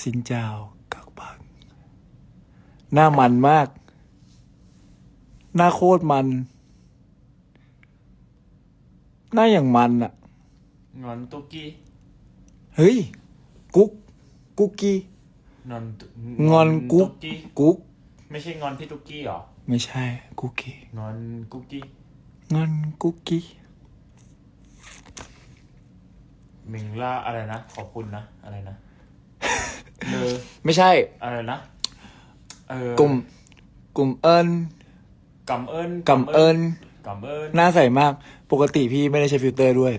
สินเจ้ากักบังหน้ามันมาก หน้าโคตรมัน หน้าอย่างมันอะงอนตุกกี้เฮ้ย กุ๊ก กุ๊กกี้งอนตุงอนกุ๊ก กี้กุ๊ก ไม่ใช่งอนพี่ตุกกี้หรอ ไม่ใช่ กุ๊กกี้ งอนกุ๊กกี้งอนกุ๊กกี้มิงล่าอะไรนะ ขอบคุณนะ อะไรนะเลอ ไม่ใช่ อะไรนะเออกลุ่ม กลุ่มเอิญกำเอิญกำเอิญกำเอิญหน้าใสมาก ปกติพี่ไม่ได้ใช้ฟิลเตอร์ด้วย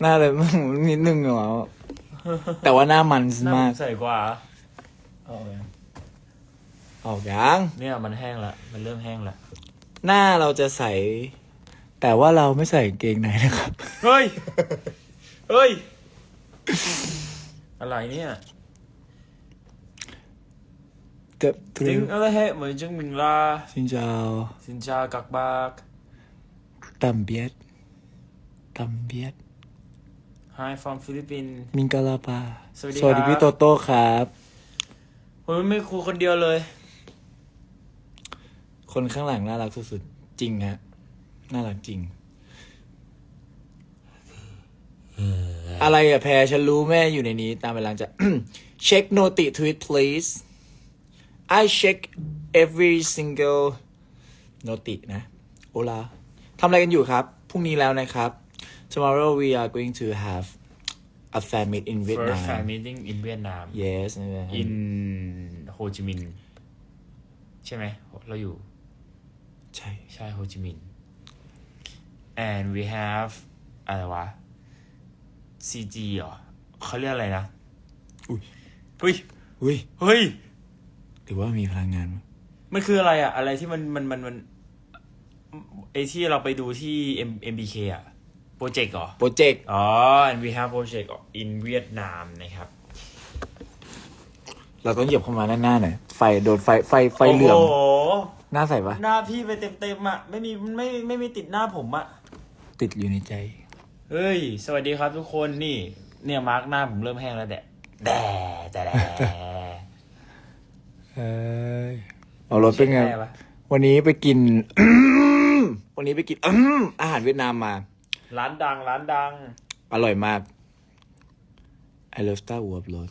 หน้าเลย นิดนึงเหรอแต่ว่าหน้ามันหน้ามาก ใส่กว่าออกยังออกยังเนี่ยมันแห้งละมันเริ่มแห้งละหน้าเราจะใส แต่ว่าเราไม่ใส่กางเกงในนะครับ เฮ้ย เฮ้ย อะไรเนี่ย เจ็บตรึ tính ง ở đây hệ mới chứng mình là สินเจ้า xin chào các bác ตัมเบียดตัมเบียด hi from Philippines มิงกาลาปาสวัสดีสวัสดีครับ พี่โตโต้ครับ ผมไม่ครูคนเดียวเลย คนข้างหลังน่ารักสุดๆ จริงฮะ น่ารักจริง อะไรอะแพรฉันรู้แม่อยู่ในนี้ ตามเวลาจะ เช็คโนติทวิต please I check every single โนตินะโอลาทำอะไรกันอยู่ครับ พรุ่งนี้แล้วนะครับ tomorrow we are going to have a fan meet in first Vietnam fan meeting in Vietnam yes in Ho Chi Minh ใช่ไหม เราอยู่ ใช่ ใช่ โฮจิมินห์ and we have อะไรวะ CG เหรอเขาเรียกอะไรนะ อุ้ยเฮ้ย อุ้ย เฮ้ย หรือว่ามีพลังงานมั้ยมันคืออะไรอะอะไรที่มันมันมันมันไอที่เราไปดูที่ M MBK อะโปรเจกต์เหรอ โปรเจกต์อ๋อ and we have project in Vietnam นะครับ เราต้องเหยียบเข้ามาด้านหน้าหน่อยไฟโดนไฟไฟไฟเหลื่อมโอ้โห หน้าใสปะหน้าพี่ไปเต็มๆอะไม่มีไม่ไม่มีติดหน้าผมอะติดอยู่ในใจ เฮ้ย สวัสดีครับทุกคนนี่ เนี่ยมาร์กหน้าผมเริ่มแห้งแล้วแดะแดะแต่แดะ เอ้ยเอารถเป็นไงแม่ปะวันนี้ไปกิน วันนี้ไปกิน อาหารเวียดนามมา ร้านดังร้านดัง อร่อยมาก I love Star Wars รถ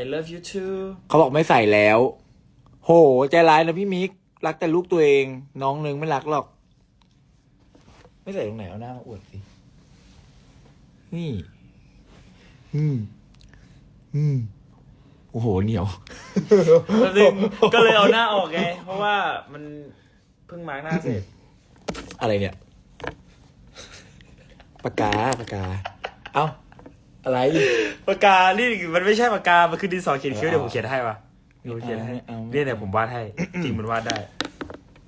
I love you too เขาบอกไม่ใส่แล้ว โห ใจร้ายนะพี่มิก รักแต่ลูกตัวเอง น้องนึงไม่รักหรอก ไม่ใส่ตรงไหนเอาหน้ามาอวดสิ นี่ อืม อืม โอ้โหเหนียวก็เลยก็เลยเอาหน้าออกไง เพราะว่ามันเพิ่งมาร์กหน้าเสร็จ อะไรเนี่ยปากกาปากกา เอ้าอะไรปากกา นี่มันไม่ใช่ปากกา มันคือดินสอเขียนคิ้วเอาเดี๋ยวผมเขียนให้ปะเดี๋ยวผมเขียนให้เอาไม่เอา เนี่ยเดี๋ยวผมวาดให้ จริงมันวาดได้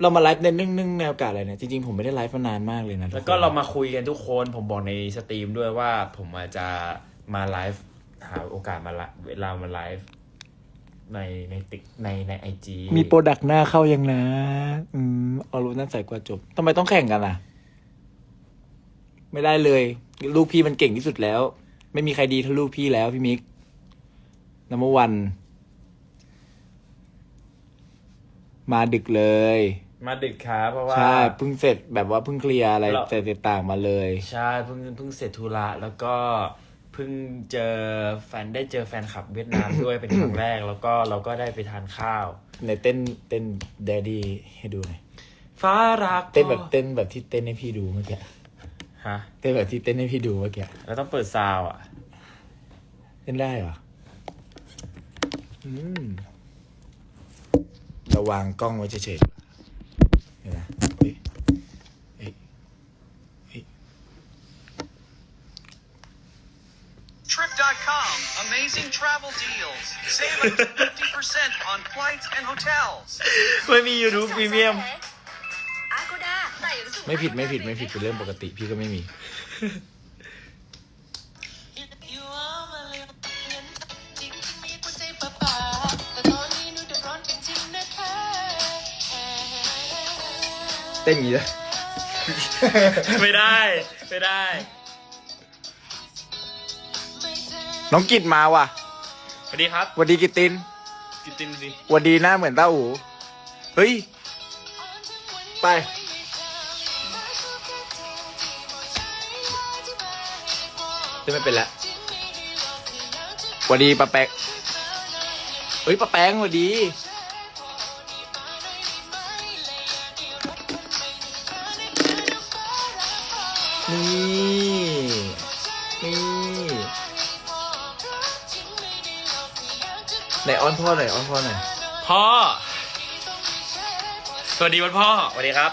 เรามาไลฟ์ในนึ่งนึ่งแนวกาอะไรเนี่ยจริงๆผมไม่ได้ไลฟ์มานานมากเลยนะแล้วก็เรามาคุยกันทุกคน ผมบอกในสตรีมด้วยว่า ผมอาจจะมาไลฟ์หาโอกาสมาละเวลามาไลฟ์ ในในติ๊กในในไอจีมีโปรดักต์หน้าเข้ายังนะ อืมเอารูปนั้นใส่กว่าจบทำไมต้องแข่งกันอะ ไม่ได้เลย ลูกพี่มันเก่งที่สุดแล้ว ไม่มีใครดีเท่าลูกพี่แล้วพี่มิกนัมวัน มาดึกเลย มาดึกครับเพราะว่า ใช่เพิ่งเสร็จแบบว่าเพิ่งเคลียร์อะไรเรา เสร็จต่างมาเลย ใช่เพิ่งเพิ่งเสร็จธุระแล้วก็เพิ่งเจอแฟนได้เจอแฟนคลับเวียดนามด้วยเป็นครั้งแรก แล้วก็เราก็ได้ไปทานข้าวในเต้นเต้นแดดดี้ให้ดูหน่อยฟ้ารักเต้นแบบเต้นแบบที่เต้นให้พี่ดูเมื่อกี้ฮะเต้นแบบที่เต้นให้พี่ดูเมื่อกี้เราต้องเปิดซาวด์อะ เต้นได้เหรออืมระวางกล้องไว้เฉยๆเดี๋ยวนะเฮ้ยเฮ้ยเฮ้ย Trip.com, amazing travel deals. Save up to 50% on flights and hotels. ไม่มี YouTube Premium อากูดาแต่อย่ารู้สึกไม่ผิดไม่ผิดไม่ผิดเป็นเรื่องปกติพี่ก็ไม่มีเต้นอย่างนี้เลย ไม่ได้ ไม่ได้ น้องกิดมาว่ะสวัสดีครับหวัดดีกิตตินกิตตินสิหวัดดีหน้าเหมือนเต้าหูเฮ้ย ไป จะไม่เป็นละหวัดดีปะแป๊กเฮ้ยปะแป้งหวัดดี ไหนอ้อนพ่อหน่อยอ้อนพ่อหน่อยพ่อ สวัสดีวันพ่อ สวัสดีครับ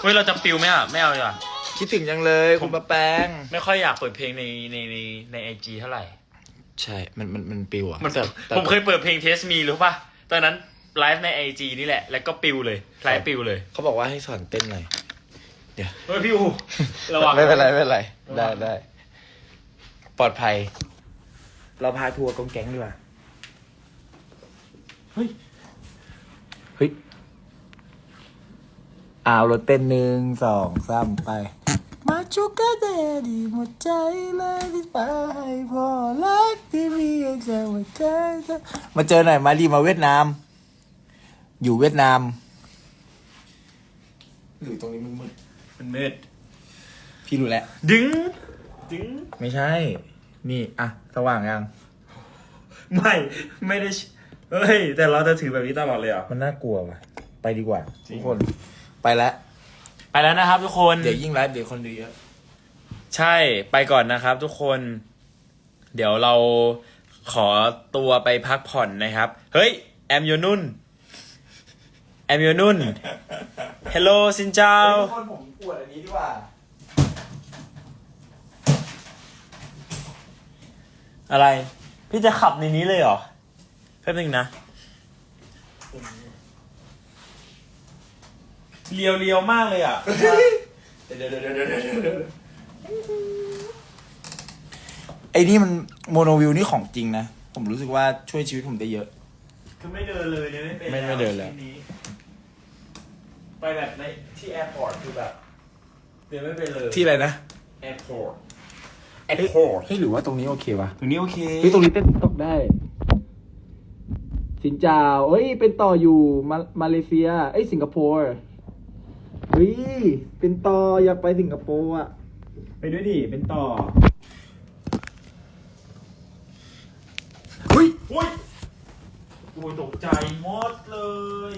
เฮ้ย เราจะปิวไหมอะ ไม่เอาดีกว่า คิดถึงยังเลยคุณปะแป้งไม่ค่อยอยากเปิดเพลงในในในในไอจีเท่าไหร่ ใช่ มันมันมันปิวอะมันแต่แต่ผมเคยเปิดเพลงเทสมีรู้ป่ะ ตอนนั้นไลฟ์ในไอจีนี่แหละ แล้วก็ปิวเลยไลฟ์ปิวเลย เขาบอกว่าให้สอนเต้นหน่อย เฮ้ยพี่อูระวัง ไม่เป็นไรไม่เป็นไร ได้ได้ปลอดภัย เราพาทัวร์กองแก๊งดีกว่าเฮ้ยเฮ้ยเอารถเต้นหนึ่งสองสามไป มาชูกาเดดีหมดใจเลยที่ไปให้พ่อรักที่มีใจหัวใจเธอมาเจอหน่อยมาดีมาเวียดนาม อยู่เวียดนาม หรือตรงนี้มึงมึง มันมืดพี่รู้แล้ว ดึง ดึง ไม่ใช่ นี่ อะ สว่างยัง ไม่ ไม่ได้ชเฮ้ย แต่เราจะถือแบบนี้ตลอดเลยเหรอะ มันน่ากลัวว่ะ ไปดีกว่าทุกคน ไปแล้ว ไปแล้วนะครับทุกคน เดี๋ยวยิ่งไลฟ์เดี๋ยวคนดูเยอะ ใช่ไปก่อนนะครับทุกคน เดี๋ยวเราขอตัวไปพักผ่อนนะครับ เฮ้ย แอมโยนุ่น แอมโยนุ่นเฮลโลซินเจ้า ทุกคนผมปวดอันนี้ดีกว่า อะไร พี่จะขับในนี้เลยเหรอแป๊บนึงนะ เลียวเลียวๆมากเลยอะเดี๋ยวเดี๋ยวเดี๋ยวเดี๋ยวเดี๋ยวเดี๋ยวไอ้นี่มันโมโนวิวนี่ของจริงนะ ผมรู้สึกว่าช่วยชีวิตผมได้เยอะ คือไม่เดินเลยเนี่ยไม่เป็นไม่ไม่เดินแล้ว ชีตนี้ ไปแบบในที่แอร์พอร์ตคือแบบเดินไม่เป็นเลยที่อะไรนะแอร์พอร์ตแอเฮ้ยร์พอร์ตเฮ้ยหรือว่าตรงนี้โอเควะตรงนี้โอเคเฮ้ยตรงนี้เต้นตกได้ สินจาวเฮ้ย เป็นต่ออยู่มามาเลเซีย เอ้ยสิงคโปร์เฮ้ยเป็นต่ออยากไปสิงคโปร์อะ ไปด้วยดิ เป็นต่อเฮ้ยอุ้ยโอ้ยตกใจหมดเลย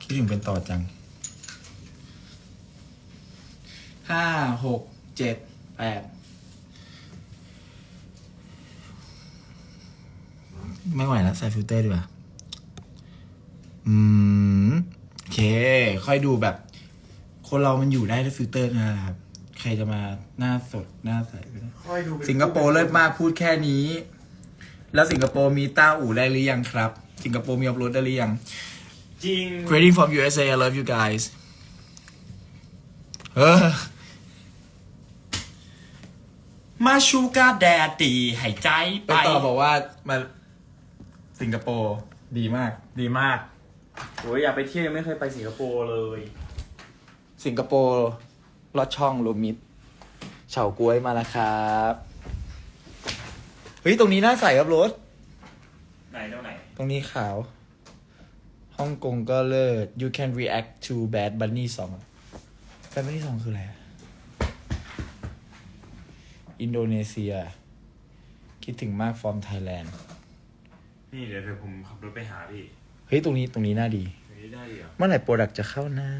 คิดถึงเป็นต่อจัง ห้าหกเจ็ดแปดไม่ไหวแล้วใส่ฟิลเตอร์ดีกว่า อืม โอเค ค่อยดูแบบ คนเรามันอยู่ได้ด้วยฟิลเตอร์นะครับ ใครจะมาหน้าสดหน้าใสไปได้ ค่อยดูสิงคโปร์เลิศมากพูดแค่นี้ แล้วสิงคโปร์มีต้าอู่ได้หรือยังครับ สิงคโปร์มีอัพโหลดได้หรือยัง จริง Greeting from USA I love you guys เออ มาชูกาแดดดีหายใจไปต่อบอกว่ามาสิงคโปร์ดีมาก ดีมาก โอ้ยอยากไปเที่ยวยังไม่เคยไปสิงคโปร์เลย สิงคโปร์ลอดช่องโรวมมิดเฉาก้วยมาแล้วครับเฮ้ยตรงนี้น่าใส่ครับรถ ไหนตรงไหน ตรงนี้ขาวฮ่องกงก็เลิศ you can react to bad bunny song bad bunny song คืออะไรอะ อินโดนีเซีย คิดถึงมาก from Thailand นี่เดี๋ยวเดี๋ยวผมขับรถไปหาพี่เฮ้ยตรงนี้ตรงนี้น่าดีตรงนี้ได้ดีเหรอเมื่อไหร่โปรดักจะเข้านะ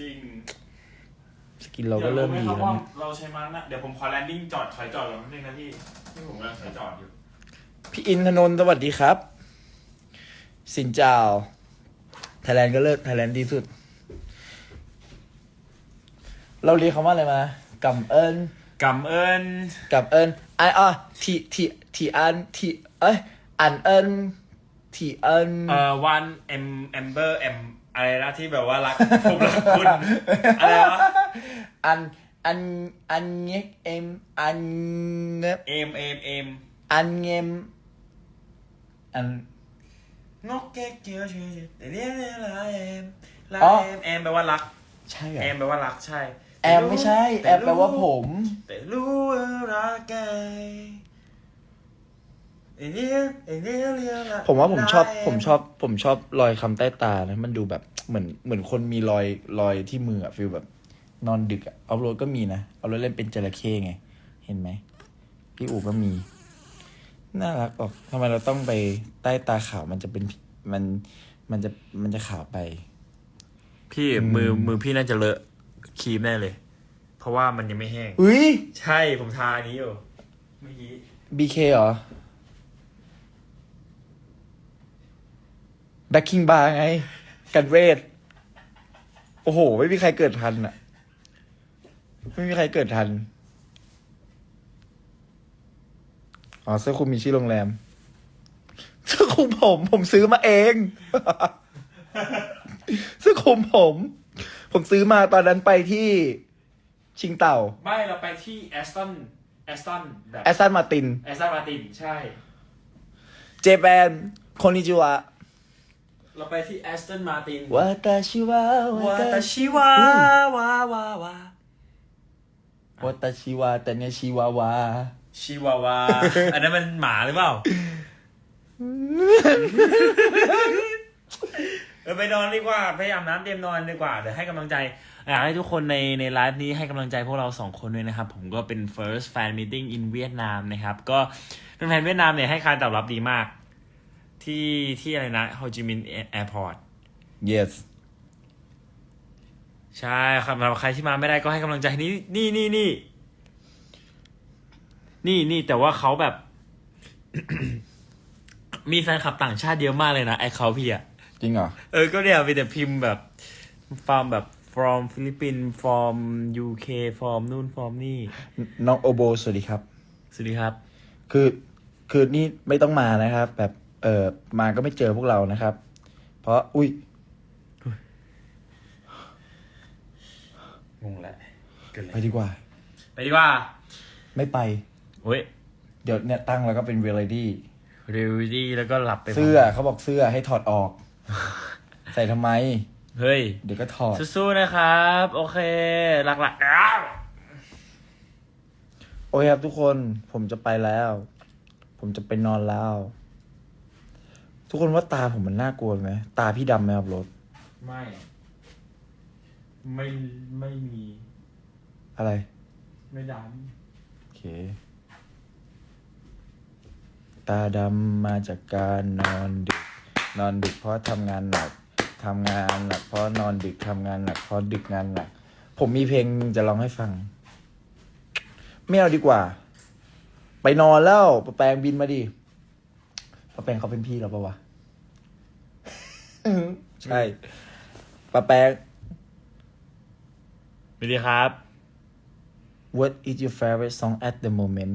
จริงสกินเราก็เริ่มดีแล้วเนี่ยเราใช้มาร์กนะเดี๋ยวผมขอแลนดิ้งจอดถอยจอดก่อนนิดนึงนะพี่นี่ผมกำลังถอยจอดอยู่พี่อินทนนท์สวัสดีครับ สินเจ้าไทยแลนด์ก็เลิศไทยแลนด์ดีสุด เราเรียกคำว่าอะไรมากำเอิญ กำเอิญกำเอิญไออะทีทีทีอันทีเอ้ยอันเอิญทีเอิญเอ่อวันเอ็มเอมเบอร์เอ็มอะไรนะที่แบบว่ารักผมรักคุณอะไรวะอันอันอันเงกเอ็มอันเงบเอ็มเอ็มเอ็มอันเงมอันนกแก้วเกียวชื่อแต่เรียกอะไรเอ็มลาอ๋อเอ็มเอ็มแปลว่ารัก ใช่เหรอ เอ็มแปลว่ารักใช่ แอมไม่ใช่ แอมแปลว่าผม แต่รู้ว่ารักไงไอ้เนี่ยไอ้เนี่ยเรียกละผมว่าผมชอบได้ผมชอบ ผมชอบรอยคำใต้ตานะมันดูแบบเหมือนเหมือนคนมีรอยรอยที่มืออะฟีลแบบ นอนดึกอะเอาโรดก็มีนะเอาโรดเล่นเป็นจระเข้ไง เห็นไหมพี่อู๋ก็มี น่ารักออกทำไมเราต้องไปใต้ตาขาวมันจะเป็นมันมันจะมันจะขาวไป พี่มือมือพี่น่าจะเลอะ ครีมแน่เลย เพราะว่ามันยังไม่แห้ง อุ้ย ใช่ผมทาอันนี้อยู่เมื่อกี้บีเคเหรอ ดักคิงบาร์ไง กันเวท โอ้โห ไม่มีใครเกิดทันอะไม่มีใครเกิดทัน อ๋อเสื้อคลุมมีชื่อโรงแรม เสื้อคลุมผม ผมซื้อมาเอง เสื้อคลุมผม ผมซื้อมาตอนนั้นไปที่ชิงเต่าไม่เราไปที่แอสตันแอสตันแบบแอสตันมาตินแอสตันมาตินใช่ เจแปนคนิจิวะเราไปที่แอสตันมาตินวาตาชิวะวาตาชิวะวาวาวาวาตาชิวะแต่เนี่ยชิวาวาชิวาวา อันนั้นมันหมาหรือเปล่า เออไปนอนดีกว่าพยายามน้ำเตรียมนอนดีกว่าเดี๋ยวให้กำลังใจอยากให้ทุกคนในในไลฟ์นี้ให้กำลังใจพวกเราสองคนด้วยนะครับ ผมก็เป็น first fan meeting in เวียดนามนะครับ ก็เป็นแฟนเวียดนามเนี่ยให้การตอบรับดีมาก ที่ที่อะไรนะโฮจิมินห์แอร์พอร์ต yes ใช่ครับสำหรับใครที่มาไม่ได้ก็ให้กำลังใจนี่นี่นี่นี่นี่นี่แต่ว่าเขาแบบ มีแฟนคลับต่างชาติเยอะมากเลยนะไอเขาพี่อะ จริงเหรอ เออ ก็เนี่ยมีแต่พิมพ์แบบ from แบบ from ฟิลิปปินส์ from UK from นู่น from นี่ น้องโอโบสวัสดีครับ สวัสดีครับ คือคือนี่ไม่ต้องมานะครับ แบบเออมาก็ไม่เจอพวกเรานะครับ เพราะอุ้ยงงแหละเกิดอะไรไปดีกว่า ไปดีกว่า ไม่ไป เฮ้ย เดี๋ยวเนี่ยตั้งแล้วก็เป็นเวล i ดี้เรวดี้แล้วก็หลับไปเสื้อเขาบอกเสื้อให้ถอดออก ใส่ทำไม เฮ้ย เดี๋ยวก็ถอด สู้ๆนะครับ โอเค หลักๆอ้าวโอเคครับทุกคนผมจะไปแล้ว ผมจะไปนอนแล้ว ทุกคนว่าตาผมมันน่ากลัวไหมตาพี่ดำไหมครับรถไม่ ไม่ไม่มี อะไร ไม่ดโอเค ตาดำมาจากการนอนดึก นอนดึกเพราะทำงานหนักทำงานหนักเพราะนอนดึกทำงานหนักเพราะดึกงานหนัก ผมมีเพลงจะร้องให้ฟัง ไม่เอาดีกว่า ไปนอนแล้วปะแปงบินมาดิปะแปงเขาเป็นพี่เราปะวะใช่ปะแปงำสวัสดีครับ What is your favorite song at the moment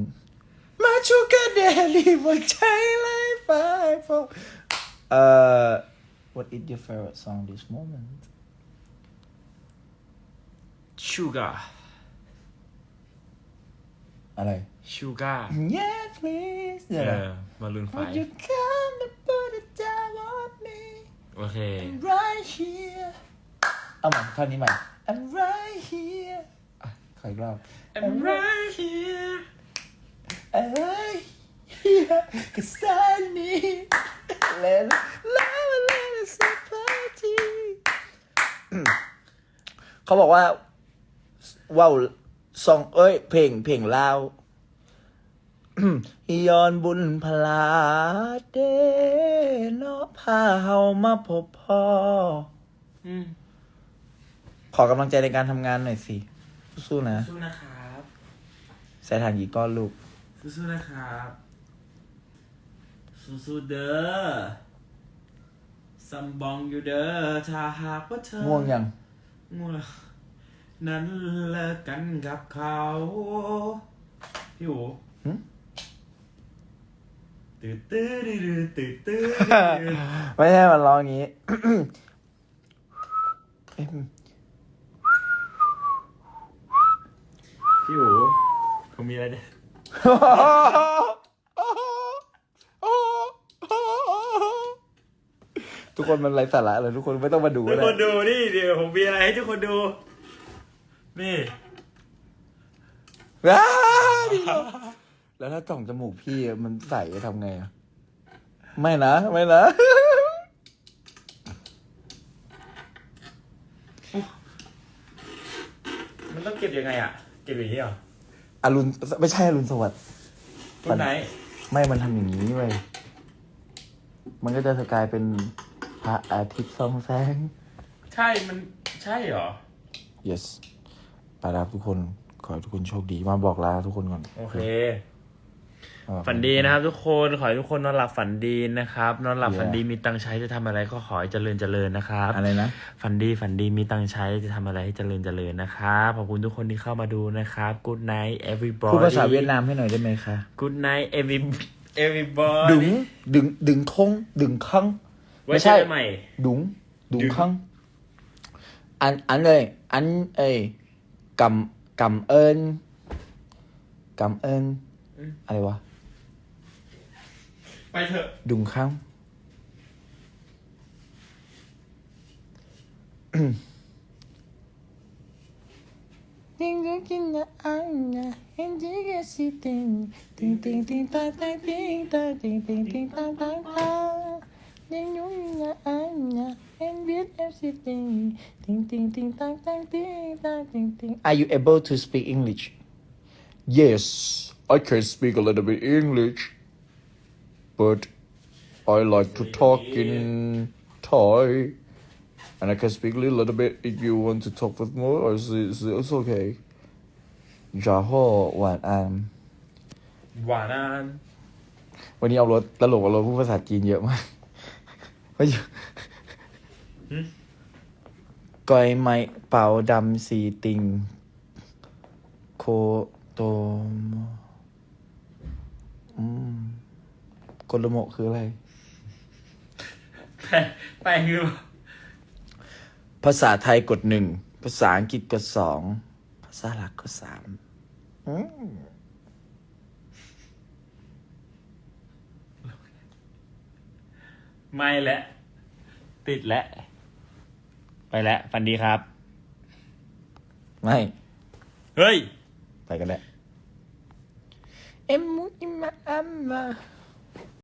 มาชูกันเดลี่หัวใจเลยไป พอเอ่อ What is your favorite song this moment Sugar อะไร Sugar Yes please เอ เดี๋ยวนะ อ มาลุนไฟ Would you come and put it down on me โอเค right here เอาใหม่ท่อนนี้ใหม่ I'm right here อ่ะขออีกรอบ I'm right here I'm right here cause I need let love and let it party เขาบอกว่าว้าวซองเอ้ย เพลงเพลงลาวย้อนบุญพลาเดเนาะพาเฮามาพบพ่ออืมขอกำลังใจในการทำงานหน่อยสิ สู้ๆนะ สู้นะครับ ใส่ถ่านกี่ก้อนลูก สู้ๆนะครับ สู้ๆเด้อซัมบองอยู่เด้อถ้าหากว่าเธอง่วงยังง่วงแล้วนั้นเลิกกันกับเขา พี่หูหึตื่นตื้อดื้อตื่นตื้อไม่ใช่มันร้องอย่างนี้เอ๊ะพี่หูเขามีอะไรเนี่ย ทุกคนมันไร้สาระเลยทุกคนไม่ต้องมาดูทุกเลคนยดูนี่เดี๋ยวผมมีอะไรให้ทุกคนดู นี่ว้าพี่เราแล้วถ้าจ่องจมูกพี่อะมันใสทำไงอะไม่นะไม่นะ มันต้องเก็บยังไงอะ เก็บอย่างนี้เหรออรุณไม่ใช่อรุณสวัสดิ์ คุณไหน ไม่มันทำอย่างนี้เว้ยมันก็จะกลายเป็นพ ระอาทิตย์ส่องแสง ใช่มันใช่เหรอ yes ไปแล้วทุกคนขอให้ทุกคนโชคดีมาบอกลาทุกคนก่อนโอเค อ่า ฝันดีนะครับทุกคนขอให้ทุกคนนอนหลับฝันดีนะครับ นอนหลับ Yeah ฝันดีมีตังค์ใช้จะทำอะไรก็ขอให้เจริญเจริญนะครับ อะไรนะ ฝันดีฝันดีมีตังค์ใช้จะทำอะไรให้เจริญเจริญนะครับขอบคุณทุกคนที่เข้ามาดูนะครับ Good night everybody พูดภาษาเวียดนามให้หน่อยได้ไหมคะ Good night every everybody ดึงดึงดึงคงดึงคัง ไว้ใช่ใหม่ดุงดุงดึงคังอันอันเลย อันเอ้ยกำกำเอิญกำเอิญอะไรวะ ไปเถอะ ดุงคัง Ting ting ting na anya, hindi kasi ting ting ting ting ta ta ting ta ting ting ting ta ta ta. Ting yung na anya, and biết em si ting ting ting ting ta ta ting ta ting ting. Are you able to speak English? Yes, I can speak a little bit English, but I like to talk in Thai. And I can speak a little bit if you want to talk with more, or it's, it's, it's okay. จาโฮหวานอาม หวานอัน วันนี้เอารถตลกเอารถพูดภาษาจีนเยอะมาก ไม่อยู่กอยไม้เป่าดำสีติง โคโตโมอืมโกโลโมคืออะไร แปลแปลคือภาษาไทยกดหนึ่ง ภาษาอังกฤษกดสอง ภาษาหลักกดสามอืม ไม่และ ติดและไปแล้วฝันดีครับ ไม่ เฮ้ย ไปกันแล้วเอ็มมุอิมาอัมมา